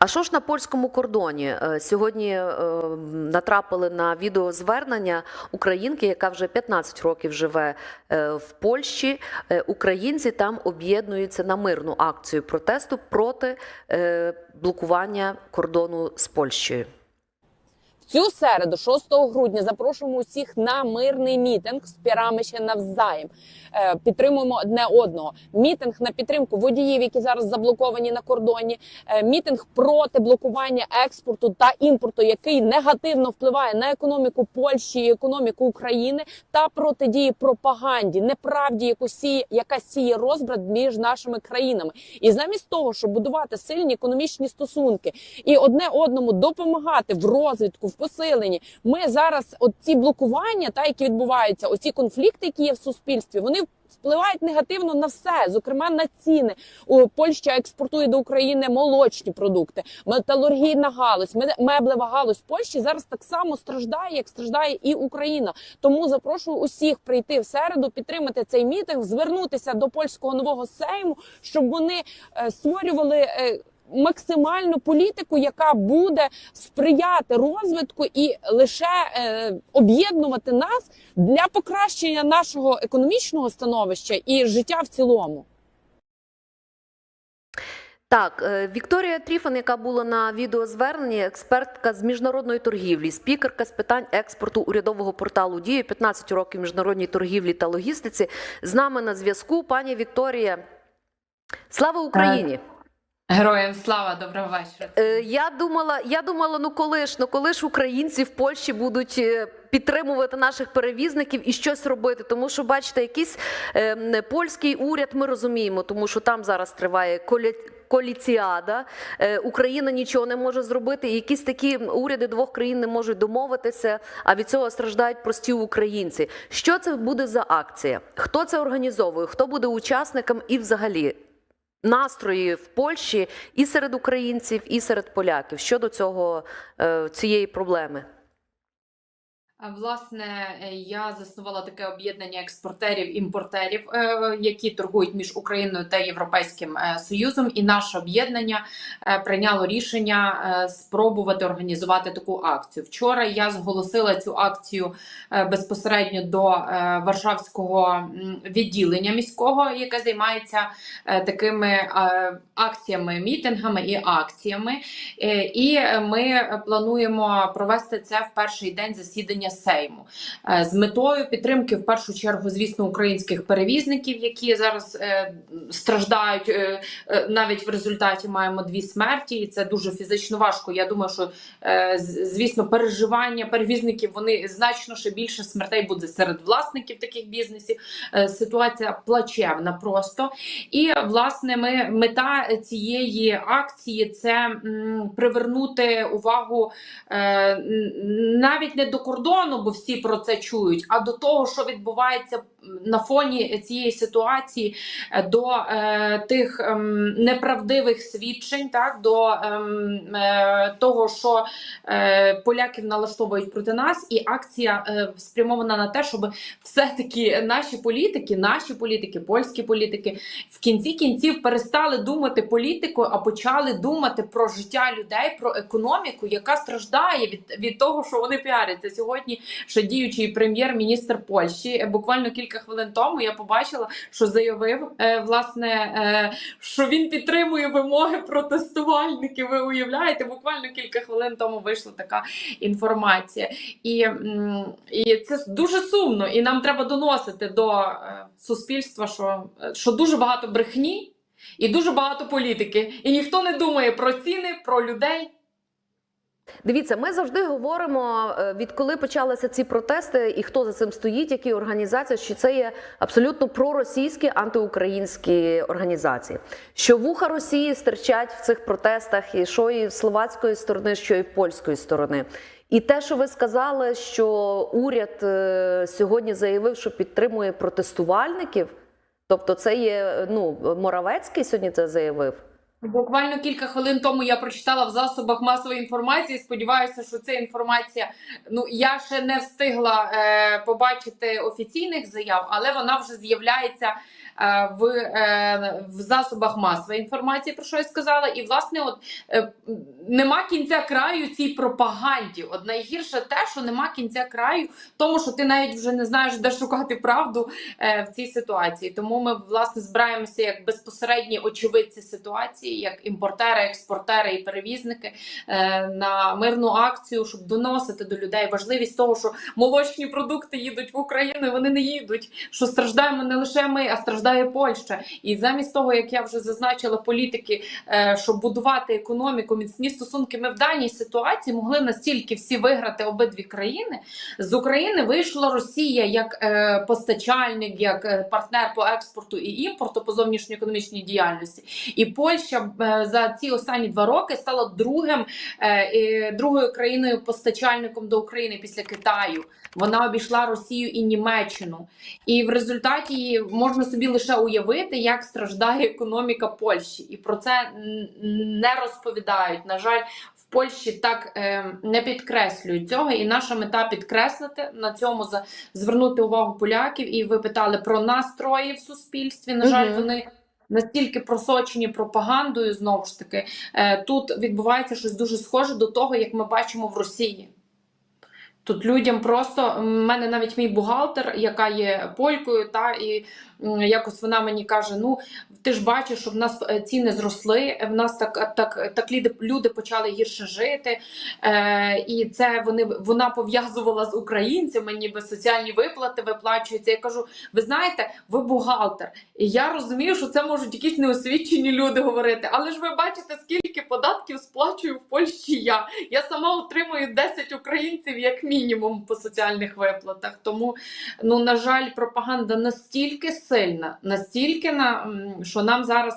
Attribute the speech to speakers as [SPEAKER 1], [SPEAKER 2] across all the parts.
[SPEAKER 1] А що ж на польському кордоні? Е, Сьогодні е, натрапили на відеозвернення українки, яка вже 15 років живе е, в Польщі. Українці там об'єднуються на мирну акцію протесту проти блокування кордону з Польщею.
[SPEAKER 2] Цю середу, 6 грудня, запрошуємо усіх на мирний мітинг з пірами ще навзаєм. Е, Підтримуємо одне одного. Мітинг на підтримку водіїв, які зараз заблоковані на кордоні. Е, Мітинг проти блокування експорту та імпорту, який негативно впливає на економіку Польщі і економіку України, та протидії пропаганді, неправді, яку сіє, яка сіє розбрат між нашими країнами. І замість того, щоб будувати сильні економічні стосунки і одне одному допомагати в розвитку, в посиленні, ми зараз от ці блокування, та які відбуваються, оці конфлікти, які є в суспільстві, вони. Впливають негативно на все, зокрема на ціни. У Польща експортує до України молочні продукти, металургійна галузь, ме- меблева галузь Польщі зараз так само страждає, як страждає і Україна. Тому запрошую усіх прийти в середу, підтримати цей мітинг, звернутися до польського нового сейму, щоб вони е, створювали. Максимальну політику, яка буде сприяти розвитку і лише е, об'єднувати нас для покращення нашого економічного становища і життя в цілому.
[SPEAKER 1] Так, е, Вікторія Тріфан, яка була на відеозверненні, експертка з міжнародної торгівлі, спікерка з питань експорту урядового порталу Дію 15 років міжнародній торгівлі та логістиці. З нами на зв'язку. Пані Вікторія, слава Україні!
[SPEAKER 3] Героям слава, доброго вечора.
[SPEAKER 1] Е, Я думала, я думала, ну коли ж, ну коли ж українці в Польщі будуть е, підтримувати наших перевізників і щось робити, тому що бачите, якийсь е, польський уряд ми розуміємо, тому що там зараз триває коля... Коліціада, Е, Україна нічого не може зробити. І якісь такі уряди двох країн не можуть домовитися. А від цього страждають прості українці. Що це буде за акція? Хто це організовує? Хто буде учасником і взагалі настрої в Польщі і серед українців, і серед поляків щодо цього е, цієї проблеми?
[SPEAKER 3] Власне, е, я заснувала таке об'єднання експортерів-імпортерів, е, які торгують між Україною та Європейським е, Союзом. І наше об'єднання прийняло рішення спробувати організувати таку акцію. Вчора я зголосила цю акцію безпосередньо до Варшавського відділення міського, яке займається такими акціями, мітингами і акціями. І ми плануємо провести це в перший день засідання Сейму Е, з метою підтримки, в першу чергу, звісно, українських перевізників, які зараз е, страждають. е, Навіть в результаті маємо дві смерті, і це дуже фізично важко. Я думаю, що звісно, переживання перевізників вони значно ще більше смертей буде серед власників таких бізнесів. Ситуація плачевна просто. І власне ми мета цієї акції це привернути увагу навіть не до кордону, бо всі про це чують, а до того, що відбувається на фоні цієї ситуації, е, до е, тих ем, неправдивих свідчень, так до ем, е, того, що е, поляків налаштовують проти нас, і акція е, спрямована на те, щоб все-таки наші політики, наші політики, польські політики в кінці кінців перестали думати політикою, а почали думати про життя людей, про економіку, яка страждає від, від того, що вони піаряться. Сьогодні ще діючий прем'єр-міністр Польщі. е, Буквально кілька хвилин тому я побачила, що заявив е, власне, е, що він підтримує вимоги протестувальників. Ви уявляєте? Буквально кілька хвилин тому вийшла така інформація, і, і це дуже сумно. І нам треба доносити до е, суспільства, що, що дуже багато брехні і дуже багато політики. І ніхто не думає про ціни, про людей.
[SPEAKER 1] Дивіться, ми завжди говоримо, е, відколи почалися ці протести, і хто за цим стоїть, які організації, що це є абсолютно проросійські антиукраїнські організації. Що вуха Росії стирчать в цих протестах, і що і словацької сторони, що і польської сторони. І те, що ви сказали, що уряд е, сьогодні заявив, що підтримує протестувальників, тобто це є ну Моравецький сьогодні це заявив.
[SPEAKER 3] Буквально кілька хвилин тому я прочитала в засобах масової інформації. Сподіваюся, що ця інформація. Ну я ще не встигла е, побачити офіційних заяв, але вона вже з'являється е, в, е, в засобах масової інформації, про що я сказала, і власне, от е, нема кінця краю цій пропаганді. От найгірше те, що нема кінця краю, тому що ти навіть вже не знаєш, де шукати правду е, в цій ситуації. Тому ми власне збираємося як безпосередні очевидці ситуації, як імпортери, експортери і перевізники е, на мирну акцію, щоб доносити до людей важливість того, що молочні продукти їдуть в Україну, і вони не їдуть. Що страждаємо не лише ми, а страждає Польща. І замість того, як я вже зазначила, політики, е, щоб будувати економіку, міцні стосунки, ми в даній ситуації могли настільки всі виграти обидві країни. З України вийшла Росія як е, постачальник, як партнер по експорту і імпорту по зовнішньоекономічній діяльності. І Польща е, за ці останні два роки стала другим е, другою країною постачальником до України після Китаю. Вона обійшла Росію і Німеччину. І в результаті можна собі лише уявити, як страждає економіка Польщі, і про це не розповідають. На жаль, в Польщі так е, не підкреслюють цього. І наша мета підкреслити на цьому звернути увагу поляків. І ви питали про настрої в суспільстві. На жаль, вони. Настільки просочені пропагандою, знову ж таки, е, тут відбувається щось дуже схоже до того, як ми бачимо в Росії. Тут людям просто в мене навіть мій бухгалтер, яка є полькою, та і якось вона мені каже: Ну ти ж бачиш, що в нас е, ціни зросли, в нас так так, так люди почали гірше жити. Е, і це вони вона пов'язувала з українцями, ніби соціальні виплати виплачуються. Я кажу: ви знаєте, ви бухгалтер, і я розумію, що це можуть якісь неосвічені люди говорити. Але ж ви бачите, скільки податків сплачую в Польщі я. Я сама отримую 10 українців як мінімум по соціальних виплатах. Тому, ну на жаль, пропаганда настільки сильна, настільки на що нам зараз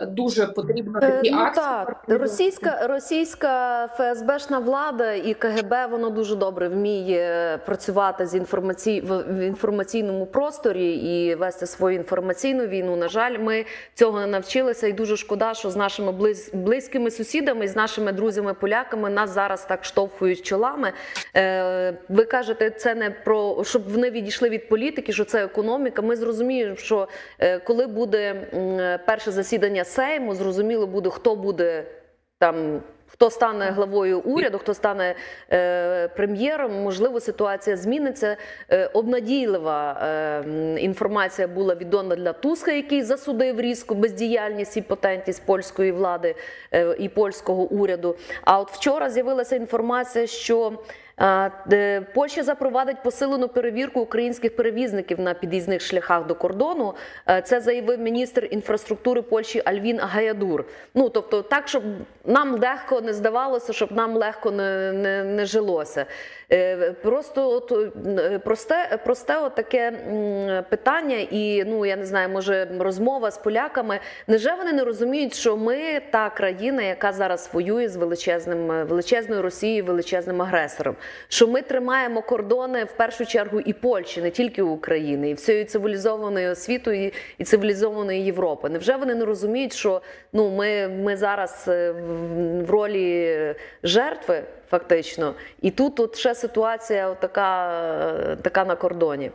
[SPEAKER 3] дуже потрібно
[SPEAKER 1] Е,
[SPEAKER 3] такі
[SPEAKER 1] ну,
[SPEAKER 3] акції.
[SPEAKER 1] так, російська, російська ФСБшна влада і КГБ воно дуже добре вміє працювати з інформацій в, інформаційному просторі і вести свою інформаційну війну. На жаль, ми цього не навчилися, і дуже шкода, що з нашими близ, близькими сусідами, з нашими друзями-поляками нас зараз так штовхують чолами. Е, ви кажете, це не про щоб вони відійшли від політики, що це економіка. Ми зрозуміємо, що е, коли буде перше засідання Сейму, зрозуміло буде, хто буде там. Хто стане главою уряду, хто стане е, прем'єром, можливо, ситуація зміниться. Е, обнадійлива е, інформація була від Дональда Туска, який засудив різку бездіяльність і потентність польської влади е, і польського уряду. А от вчора з'явилася інформація, що Польща запровадить посилену перевірку українських перевізників на під'їзних шляхах до кордону. Е, Це заявив міністр інфраструктури Польщі Альвін Гаядур. Ну тобто, так, щоб нам легко не здавалося, щоб нам легко не, не, не жилося. Е, Просто от е, просте, просте от таке питання, і ну я не знаю, може розмова з поляками. Невже вони не розуміють, що ми та країна, яка зараз воює з величезним е, величезною Росією, величезним агресором? Що ми тримаємо кордони в першу чергу і Польщі, не тільки України, і всієї цивілізованої світу і, і цивілізованої Європи? Невже вони не розуміють, що ну ми, ми зараз е, в, ролі жертви? Фактично, і тут от ще ситуація така, е, така на кордоні.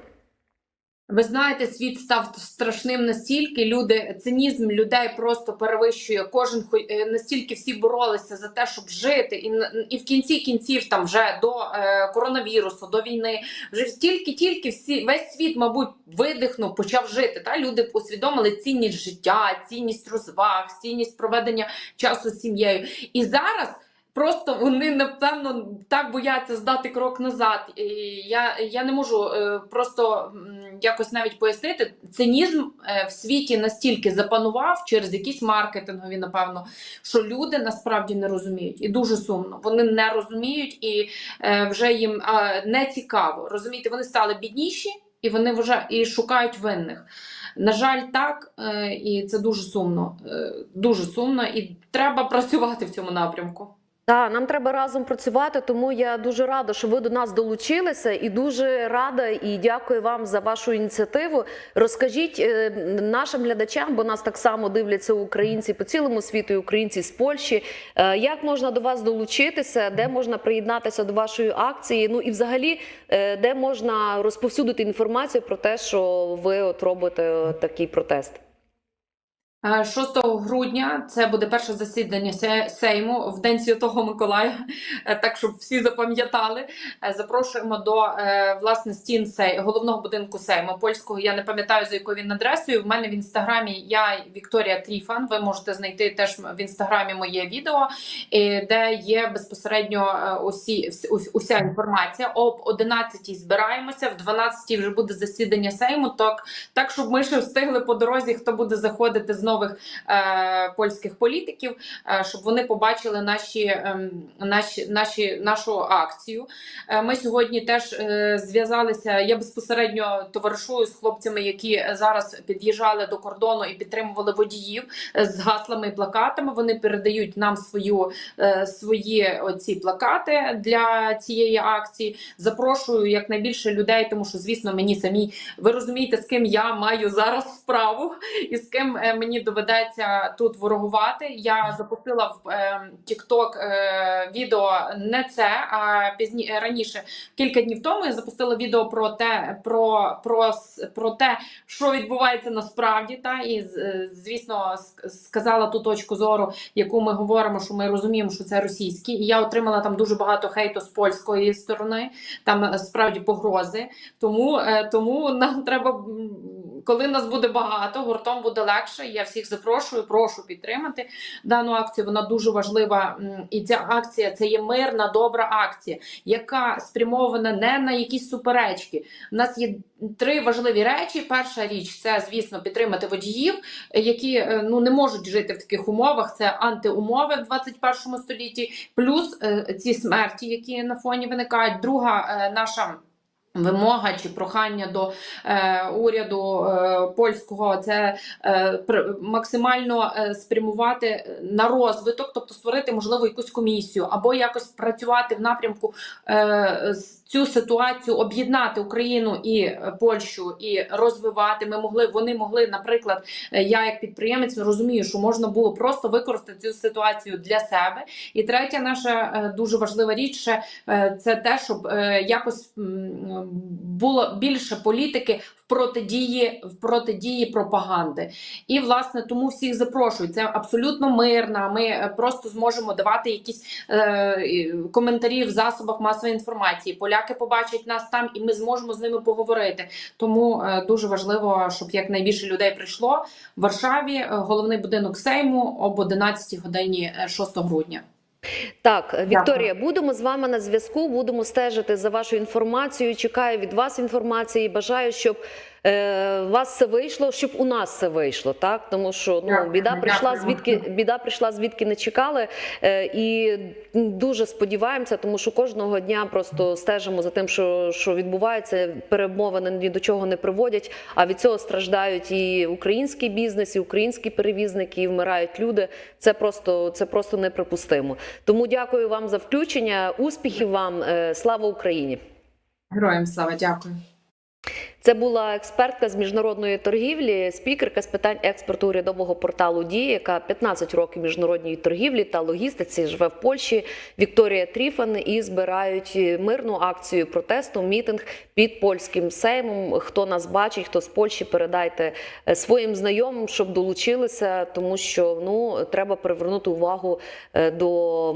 [SPEAKER 3] Ви знаєте, світ став страшним настільки. Люди цинізм людей просто перевищує. Кожен е, настільки всі боролися за те, щоб жити, і і в кінці кінців, там вже до е, коронавірусу, до війни, вже тільки тільки всі весь світ, мабуть, видихнув, почав жити. Та люди усвідомили цінність життя, цінність розваг, цінність проведення часу з сім'єю. І зараз. Просто вони напевно так бояться здати крок назад. І я, я не можу е, просто якось навіть пояснити. Цинізм е, в світі настільки запанував через якісь маркетингові, напевно, що люди насправді не розуміють. І дуже сумно. Вони не розуміють і е, вже їм не цікаво. Розумієте, вони стали бідніші і вони вже і шукають винних. На жаль, так, е, і це дуже сумно. Дуже сумно, і треба працювати в цьому напрямку.
[SPEAKER 1] Так, нам треба разом працювати, тому я дуже рада, що ви до нас долучилися, і дуже рада і дякую вам за вашу ініціативу. Розкажіть е, нашим глядачам, бо нас так само дивляться українці по цілому світу, і українці з Польщі. е, Як можна до вас долучитися, де можна приєднатися до вашої акції? Ну і взагалі, е, де можна розповсюдити інформацію про те, що ви от робите такий протест?
[SPEAKER 3] Е, 6 грудня це буде перше засідання Сейму в День Святого Миколая, Е, так щоб всі запам'ятали. Е, Запрошуємо до е, власне стін Сей, головного будинку Сейму польського. Я не пам'ятаю за якою він адресою. В мене в інстаграмі я Вікторія Тріфан. Ви можете знайти теж в інстаграмі моє відео, е, де є безпосередньо е, усі уся інформація. Об 11 збираємося, в 12 вже буде засідання Сейму. Так, так щоб ми ще встигли по дорозі, хто буде заходити з нових е, польських політиків, е, щоб вони побачили наші, ем, наші, наші, нашу акцію. Е, ми сьогодні теж зв'язалися. Я безпосередньо товаришую з хлопцями, які зараз під'їжджали до кордону і підтримували водіїв з гаслами і плакатами. Вони передають нам свою, свої оці плакати для цієї акції. Запрошую якнайбільше людей, тому що, звісно, мені самі ви розумієте, з ким я маю зараз справу і з ким е, мені доведеться тут ворогувати. Я запустила в е, TikTok е, відео не це, а пізні раніше кілька днів тому. Я запустила відео про те, про, про, про те, що відбувається насправді, та і е, звісно сказала ту точку зору, яку ми говоримо, що ми розуміємо, що це російські. І я отримала там дуже багато хейту з польської сторони, там е, справді погрози. Тому, е, тому нам треба, коли нас буде багато, гуртом буде легше. Я всіх запрошую, прошу підтримати дану акцію. Вона дуже важлива. І ця акція це є мирна, добра акція, яка спрямована не на якісь суперечки. У нас є три важливі речі. Перша річ це, звісно, підтримати водіїв, які е, ну не можуть жити в таких умовах. Це антиумови в 21 столітті, плюс е, ці смерті, які на фоні виникають. Друга е, наша. Вимога чи прохання до е, уряду е, польського це е, пр- максимально е, спрямувати на розвиток, тобто створити можливо якусь комісію, або якось працювати в напрямку е, цю ситуацію, об'єднати Україну і е, Польщу і розвивати. Ми могли вони могли, наприклад, е, я як підприємець розумію, що можна було просто використати цю ситуацію для себе. І третя наша е, дуже важлива річ ще Е, це те, щоб е, якось м, було більше політики в протидії в протидії пропаганди. І власне тому всіх запрошую. Це абсолютно мирна. Ми е, просто зможемо давати якісь е, коментарі в засобах масової інформації. Поляки побачать нас там, і ми зможемо з ними поговорити. Тому е, дуже важливо, щоб якнайбільше людей прийшло в Варшаві. е, Головний будинок Сейму об 11 годині е, 6 грудня.
[SPEAKER 1] Так, Вікторія, будемо з вами на зв'язку, будемо стежити за вашою інформацією. Чекаю від вас інформації. Бажаю, щоб е, у вас все вийшло, щоб у нас все вийшло. Так, тому що ну біда прийшла звідки біда прийшла, звідки не чекали. Е, і дуже сподіваємося, тому що кожного дня просто стежимо за тим, що, що відбувається. Перемовини ні до чого не приводять. А від цього страждають і український бізнес, і українські перевізники, і вмирають люди. Це просто це просто неприпустимо. Тому дякую вам за включення. Успіхів вам, Е, слава Україні!
[SPEAKER 3] Героям слава, дякую.
[SPEAKER 1] Це була експертка з міжнародної торгівлі, спікерка з питань експорту урядового порталу Дія, яка 15 років міжнародній торгівлі та логістиці живе в Польщі. Вікторія Тріфан і збирають мирну акцію протесту, мітинг під польським сеймом. Хто нас бачить, хто з Польщі, передайте е, своїм знайомим, щоб долучилися, тому що ну треба привернути увагу е, до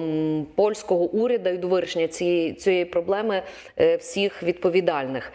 [SPEAKER 1] польського уряду і до вирішення цієї цієї проблеми е, всіх відповідальних.